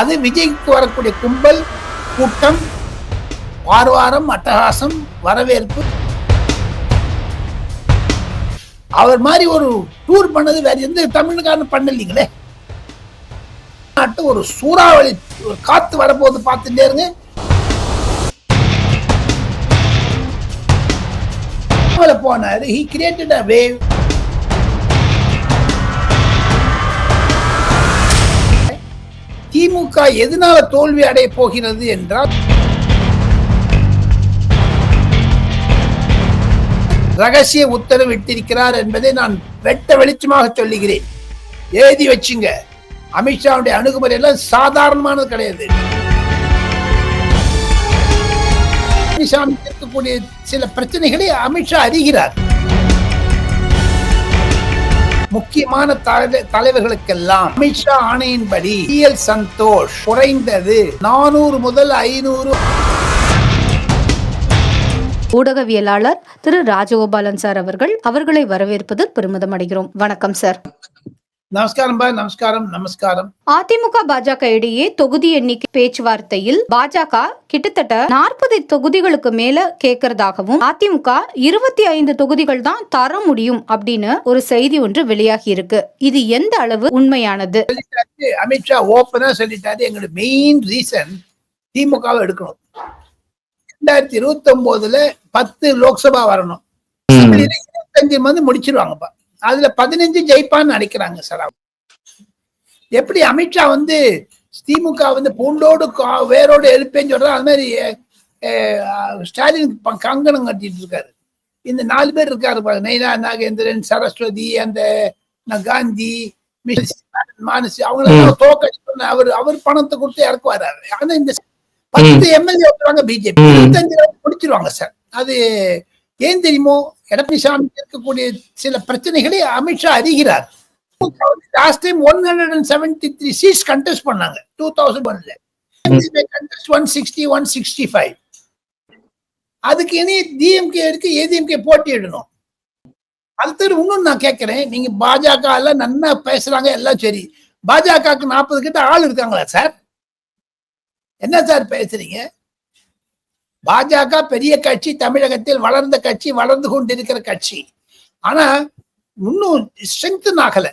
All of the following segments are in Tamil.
அது விஜய்க்கு வரக்கூடிய கும்பல் கூட்டம் வாரம் அட்டகாசம் வரவேற்பு. அவர் மாதிரி ஒரு டூர் பண்ணது வேற எந்த தமிழ்காரன் பண்ணலீங்களே. நாட்டு ஒரு சூறாவளி ஒரு காத்து வரப்போது பார்த்துட்டே இருங்க. போனார் போனாரு. He created a wave DMK எதனால தோல்வி அடைய போகிறது என்றால் ரகசிய உத்தரவு இட்டிருக்கிறார் என்பதை நான் வெட்ட வெளிச்சமாக சொல்லுகிறேன். எழுதி வச்சுங்க. அமித்ஷாவுடைய அணுகுமுறை எல்லாம் சாதாரணமானது கிடையாது. அமித்ஷா இருக்கக்கூடிய சில பிரச்சனைகளை அமித்ஷா அறிகிறார். முக்கியமான தலை- தலைவர்களுக்கெல்லாம் அமித்ஷா ஆணையின்படி எல் சந்தோஷ் குறைந்தது நானூறு முதல் ஐநூறு ஊடகவியலாளர் திரு ராஜகோபாலன் சார் அவர்கள் அவர்களை வரவேற்பதில் பெருமிதம் அடைகிறோம். வணக்கம் சார். நமஸ்காரம் பாய் நமஸ்காரம் நமஸ்காரம். அதிமுக பாஜக இடையே தொகுதி எண்ணிக்கை பேச்சுவார்த்தையில் பாஜக கிட்டத்தட்ட நாற்பது தொகுதிகளுக்கு மேல கேட்கறதாகவும் அதிமுக இருபத்தி ஐந்து தொகுதிகள் தான் தர முடியும் அப்படின்னு ஒரு செய்தி ஒன்று வெளியாகி இருக்கு. இது எந்த அளவு உண்மையானது? அமித்ஷா ஓப்பனா சொல்லிட்டாரு. எங்களோட மெயின் ரீசன் திமுகவை எடுக்கணும். ரெண்டாயிரத்தி இருபத்தி ஒன்பதுல பத்து லோக்சபா வரணும். இருபத்தஞ்சு வந்து முடிச்சிருவாங்கப்பா. அதுல பதினஞ்சு ஜெயிப்பான்னு நினைக்கிறாங்க சார். எப்படி அமித்ஷா வந்து திமுக வந்து பூண்டோடு வேரோடு எழுப்பேன்னு சொல்றாரு அது மாதிரி ஸ்டாலின் கங்கணம் கட்டிட்டு இருக்காரு. இந்த நாலு பேர் இருக்காரு நைனா நாகேந்திரன் சரஸ்வதி அந்த காந்தி மானசி அவங்கள தோக்கடிச்சு அவர் அவர் பணத்தை கொடுத்து இறக்குவாரு. ஆனா இந்த பத்து எம்எல்ஏ வருவாங்க பிஜேபி. இருபத்தஞ்சு முடிச்சிருவாங்க சார். அது ஏன் தெரியுமோ எடப்பாடி சாமி இருக்கக்கூடிய சில பிரச்சனைகளை Amit Shah அறிகிறார். Last time one hundred and seventy three seats contest பண்ணாங்க டூ தௌசண்ட் ஒன்ல contest one sixty one sixty five அதுக்கு இனி டிஎம்கே இருக்கு ஏடிஎம்கே போட்டியிடணும் அடுத்தது இன்னும் நான் கேட்கிறேன் நீங்க பாஜக எல்லாம் நன்னா பேசுறாங்க எல்லாம் சரி. பாஜகவுக்கு நாற்பது கிட்ட ஆள் இருக்காங்களா சார்? என்ன சார் பேசுறீங்க? பாஜக பெரிய கட்சி தமிழகத்தில் வளர்ந்த கட்சி வளர்ந்து கொண்டிருக்கிற கட்சி. ஆனா இன்னும் ஸ்ட்ரென்த் ஆகல.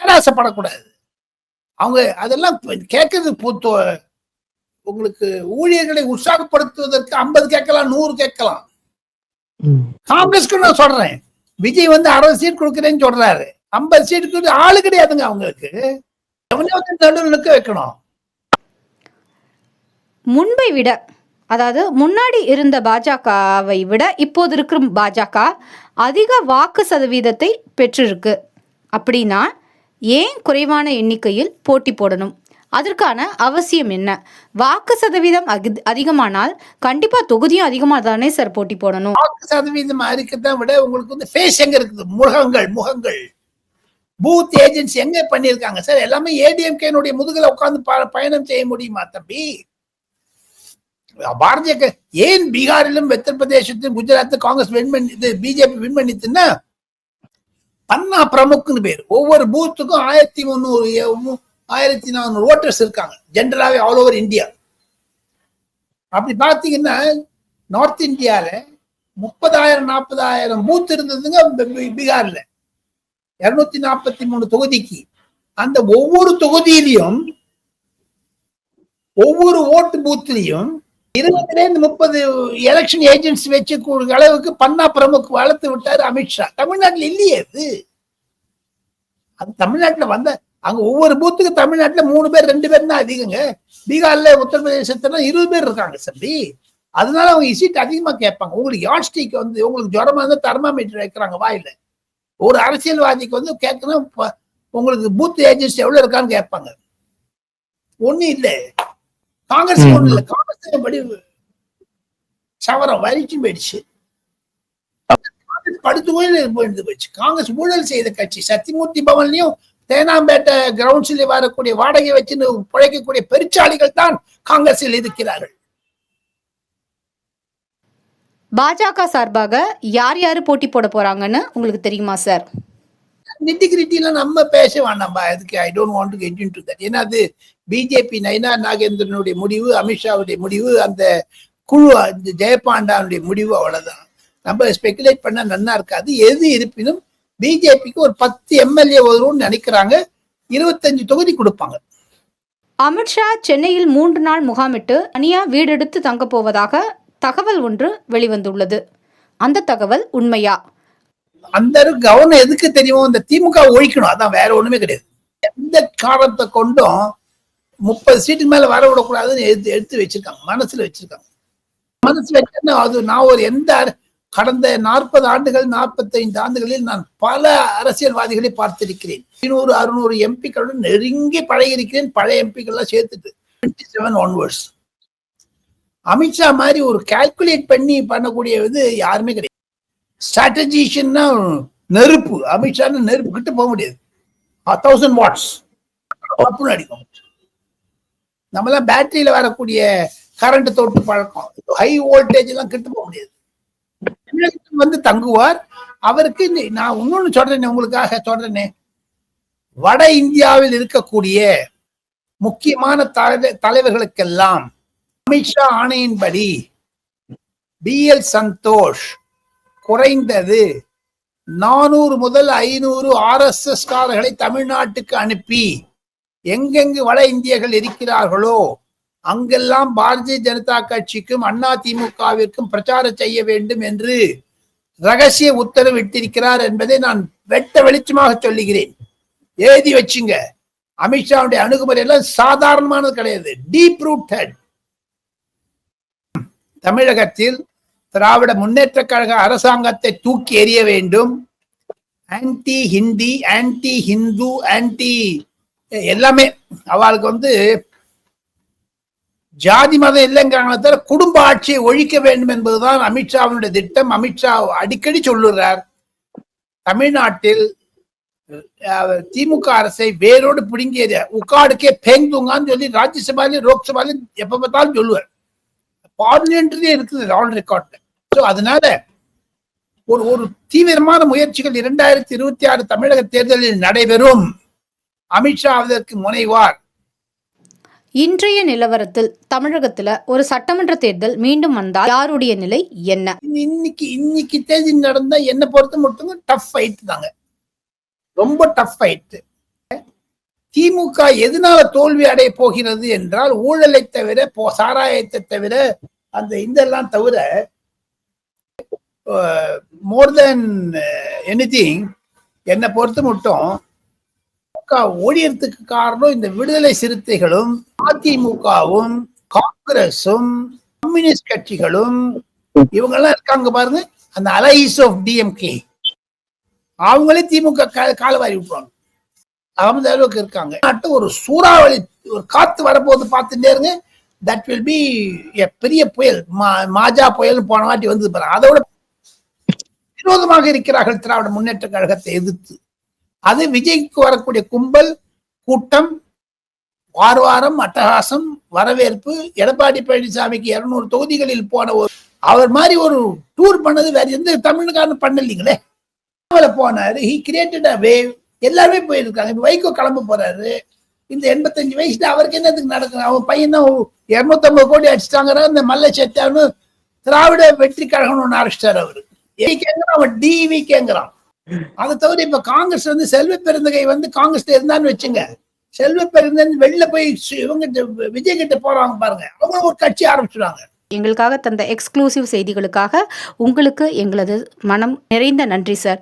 பேராசப்படக்கூடாது அவங்க அதெல்லாம் கேட்கறது பூத்தோ உங்களுக்கு ஊழியர்களை உற்சாகப்படுத்துவதற்கு ஐம்பது கேட்கலாம் நூறு கேட்கலாம். காங்கிரஸ்க்கு நான் சொல்றேன். விஜய் வந்து அறுபது சீட் கொடுக்குறேன்னு சொல்றாரு. ஐம்பது சீட்டுக்கு ஆளு கிடையாதுங்க அவங்களுக்கு. எவனையோ நடுவுல நிக்க வைக்கணும். முன்பை விட அதாவது முன்னாடி இருந்த பாஜகவை விட இப்போது இருக்கிற பாஜக அதிக வாக்கு சதவீதத்தை பெற்றிருக்கு. அப்படின்னா ஏன் குறைவான எண்ணிக்கையில் போட்டி போடணும்? அதற்கான அவசியம் என்ன? வாக்கு சதவீதம் அதிகமானால் கண்டிப்பா தொகுதியும் அதிகமாக தானே சார் போட்டி போடணும். வாக்கு சதவீதம் இருக்கத்தான் விட உங்களுக்கு வந்து ஃபேஸ் எங்க இருக்குது? முகங்கள் முகங்கள். பூத் ஏஜென்சி எங்க பண்ணிருக்காங்க சார் எல்லாமே ஏடிஎம்கேனுடைய முதுகில் உட்கார்ந்து பயணம் செய்ய முடியுமா தம்பி? பாரதிய ஏன் பீகாரிலும் உத்தரப்பிரதேசத்திலும் குஜராத் காங்கிரஸ் வின் பண்ணி இது பிஜேபி வின் பண்ணிட்டுன்னா பன்னா பிரமுக்னு பேர். ஒவ்வொரு பூத்துக்கும் ஆயிரத்தி முந்நூறு ஆயிரத்தி நானூறு ஓட்டர்ஸ் இருக்காங்க. ஜென்ரலாகவே ஆல் ஓவர் இந்தியா அப்படி பார்த்தீங்கன்னா நார்த் இந்தியாவில் முப்பதாயிரம் நாற்பதாயிரம் பூத் இருந்ததுங்க பீகாரில் பீகார்ல. இருநூத்தி நாற்பத்தி மூணு தொகுதிக்கு. அந்த ஒவ்வொரு தொகுதியிலையும் ஒவ்வொரு ஓட்டு பூத்லயும் இருபதுல இருந்து முப்பது எலெக்ஷன் ஏஜென்ட்ஸ் வச்சு அளவுக்கு பன்னா பிரமுக் வளர்த்து விட்டாரு அமித்ஷா தமிழ்நாட்டுல இல்லையே அது அது தமிழ்நாட்டுல வந்த அங்க ஒவ்வொரு பூத்துக்கு தமிழ்நாட்டுல மூணு பேர் ரெண்டு பேர் தான் அதிகங்க. பீகார்ல உத்தரப்பிரதேசத்துல இருபது பேர் இருக்காங்க சம்பி. அதனால அவங்க சீட் அதிகமா கேட்பாங்க. உங்களுக்கு யாட்ஸ்டிக் வந்து உங்களுக்கு ஜுரமா இருந்தா தெர்மாமீட்டர் வைக்கிறாங்க வாயில. ஒரு அரசியல்வாதிக்கு வந்து கேட்கணும் உங்களுக்கு பூத் ஏஜென்சி எவ்வளவு இருக்கான்னு கேட்பாங்க. ஒண்ணு இல்ல. காங்கிரஸ் ம். ஒண்ணு இல்ல. படி சவரம் வரிச்சு போயிடுச்சு. படுத்து ஊழல் போயிட்டு போயிடுச்சு. காங்கிரஸ் ஊழல் செய்த கட்சி சத்தியமூர்த்தி பவன்லயும் தேனாம்பேட்டை கிரவுண்ட்ஸ்ல வரக்கூடிய வாடகை வச்சுன்னு பிழைக்கக்கூடிய பெருச்சாளிகள் தான் காங்கிரஸில் இருக்கிறார்கள். பாஜக சார்பாக யார் யார் போட்டி போட போறாங்கன்னு உங்களுக்கு தெரியுமா சார்? நிட்டிகிரிட்டிலாம் நம்ம பேச வேண்டாம்பா அதுக்கு I don't want to get into that ஏன்னா அது பிஜேபி நயனா நாகேந்திரனுடைய முடிவு அமித்ஷாவுடைய முடிவு அந்த குழு இந்த ஜெயபாண்டாவுடைய முடிவு அவ்வளவுதான். நம்ம ஸ்பெகுலேட் பண்ண நன்னா இருக்காது. எது இருப்பினும் பிஜேபிக்கு ஒரு பத்து எம்எல்ஏ வரும்னு நினைக்கிறாங்க. இருபத்தஞ்சு தொகுதி கொடுப்பாங்க. அமித்ஷா சென்னையில் மூன்று நாள் முகாமிட்டு தனியா வீடெடுத்து தங்கப் போவதாக தகவல் ஒன்று வெளிவந்துள்ளது. அந்த தகவல் உண்மையா? அந்த அளவுக்கு கவர்னர் எதுக்கு தெரியுமோ இந்த திமுக ஒழிக்கணும். அதான் வேற ஒண்ணுமே கிடையாது. எந்த காரணத்தை கொண்டும் முப்பது சீட்டுக்கு மேல வர விடக்கூடாதுன்னு எடுத்து எடுத்து வச்சிருக்காங்க. மனசுல வச்சிருக்காங்க. மனசுல வச்சுன்னா அது நான் ஒரு எந்த கடந்த நாற்பது ஆண்டுகள் நாற்பத்தைந்து ஆண்டுகளில் நான் பல அரசியல்வாதிகளை பார்த்திருக்கிறேன். ஐநூறு அறுநூறு எம்பிக்களுடன் நெருங்கி பழகியிருக்கிறேன். பழைய எம்பிக்கள்லாம் சேர்த்துட்டு டுவெண்ட்டி செவன் ஒன்வர்ட்ஸ் அமித்ஷா மாதிரி ஒரு கால்குலேட் பண்ணி பண்ணக்கூடிய இது யாருமே கிடையாது. ஸ்ட்ராட்டஜிஷன்னா நெருப்பு. அமித்ஷான்னு நெருப்பு கிட்ட போக முடியாது. தௌசண்ட் வாட்ஸ் அப்படின்னு அடிக்கும். நம்மலாம் பேட்டரியில வரக்கூடிய கரண்ட் தொட்டு பழக்கம். ஹை வோல்டேஜ் எல்லாம் கிட்ட போக முடியாது. வந்து தங்குவார். அவருக்கு நான் இன்னொன்னு சொல்றேனே உங்களுக்காக சொல்றேனே. வட இந்தியாவில் இருக்கக்கூடிய முக்கியமான தலை- தலைவர்களுக்கெல்லாம் அமித்ஷா ஆணையின்படி பி எல் சந்தோஷ் குறைந்தது நானூறு முதல் ஐநூறு ஆர்எஸ்எஸ் காரர்களை தமிழ்நாட்டுக்கு அனுப்பி எங்கெங்கு வட இந்தியர்கள் இருக்கிறார்களோ அங்கெல்லாம் பாரதிய ஜனதா கட்சிக்கும் அண்ணா திமுகவிற்கும் பிரச்சாரம் செய்ய வேண்டும் என்று ரகசிய உத்தரவிட்டிருக்கிறார் என்பதை நான் வெட்ட வெளிச்சமாக சொல்லுகிறேன். எழுதி வச்சுங்க. அமித்ஷாவுடைய அணுகுமுறை எல்லாம் சாதாரணமானது கிடையாது. டீப் ரூட்டட் தமிழகத்தில் திராவிட முன்னேற்ற கழக அரசாங்கத்தை தூக்கி எறிய வேண்டும். Anti Hindi anti Hindu anti எல்லாமே அவளுக்கு வந்து ஜாதி மதம் இல்லைங்கிறாங்களே தவிர குடும்ப ஆட்சியை ஒழிக்க வேண்டும் என்பதுதான் அமித்ஷாவினுடைய திட்டம். அமித்ஷா அடிக்கடி சொல்லுறார் தமிழ்நாட்டில் திமுக அரசை வேரோடு பிடுங்கியது. உக்காடுக்கே பேங்குங்கான்னு சொல்லி ராஜ்யசபாலையும் லோக்சபாலையும் எப்ப பார்த்தாலும் சொல்லுவார். பார்லிமெண்ட்லயே இருக்குது ஆல் ரெக்கார்ட்ல ஸோ அதனால ஒரு ஒரு தீவிரமான முயற்சிகள் இரண்டாயிரத்தி இருபத்தி ஆறு தமிழக தேர்தலில் நடைபெறும். அமித்ஷா அதற்கு முனைவார். இன்றைய நிலவரத்தில் தமிழகத்துல ஒரு சட்டமன்ற தேர்தல் மீண்டும் வந்தால் யாருடைய நிலை என்ன? இன்னைக்கு இன்னைக்கு தேதி நடந்தா என்ன பொறுத்த மட்டும் டஃப் ஃபைட் தாங்க. ரொம்ப டஃப் ஃபைட் திமுக எதனால தோல்வி அடைய போகிறது என்றால் ஊழலை தவிர சாராயத்தை தவிர அந்த இதெல்லாம் தவிர மோர் தென் எனிதிங் என்னை பொறுத்து மட்டும் ஒழியறதுக்கு காரணம் இந்த விடுதலை சிறுத்தைகளும் அதிமுகவும் காங்கிரஸும் கம்யூனிஸ்ட் கட்சிகளும் இவங்கெல்லாம் இருக்காங்க பாருங்க அந்த அலைஸ் ஆஃப் டிஎம்கே அவங்களே திமுக காலவாரி விட்டுருவாங்க. அந்த அளவுக்கு இருக்காங்க. நாட்டு ஒரு சூறாவளி ஒரு காத்து வரப்போது பார்த்துட்டே இருங்க. தட் வில் பி பெரிய புயல். மா- மாஜா புயல் போன வாட்டி வந்து பாருங்க. அதோட விரோதமாக இருக்கிறார்கள் திராவிட முன்னேற்ற கழகத்தை எதிர்த்து. அது விஜய்க்கு வரக்கூடிய கும்பல் கூட்டம் வார வாரம் அட்டகாசம் வரவேற்பு எடப்பாடி பழனிசாமிக்கு இருநூறு தொகுதிகளில் போன ஒரு அவர் மாதிரி ஒரு டூர் பண்ணது வேற எந்த தமிழ்காரனும் பண்ணலீங்களே. அவரை போனாரு ஹி கிரியேட்டட் அ வேவ் எல்லாருமே போயிருக்காங்க. இப்ப வைகோ கிளம்ப போறாரு. இந்த எண்பத்தஞ்சு வயசுல அவருக்கு என்னதுக்கு நடக்குது? அவன் பையன் தான் இருநூத்தம்பது கோடி அடிச்சிட்டாங்கிற இந்த மல்ல செட்டான்னு திராவிட வெற்றி கழகம்னு ஒன்று ஆரம்பிச்சிட்டார் அவரு. ஏவிகேங்கிறான் அவன் டிவிகேங்கிறான் அதை தவிர இப்ப காங்கிரஸ் வந்து செல்வ பெருந்தகை வந்து காங்கிரஸ்ல இருந்தான்னு வச்சுங்க. செல்வ பெருந்தன் வெளில போய் இவங்க விஜய் கிட்ட போறாங்க பாருங்க. அவங்க ஒரு கட்சி ஆரம்பிச்சுடுவாங்க எங்களுக்காக தந்த எக்ஸ்க்ளூசிவ் செய்திகளுக்காக உங்களுக்கு எங்களது மனம் நிறைந்த நன்றி சார்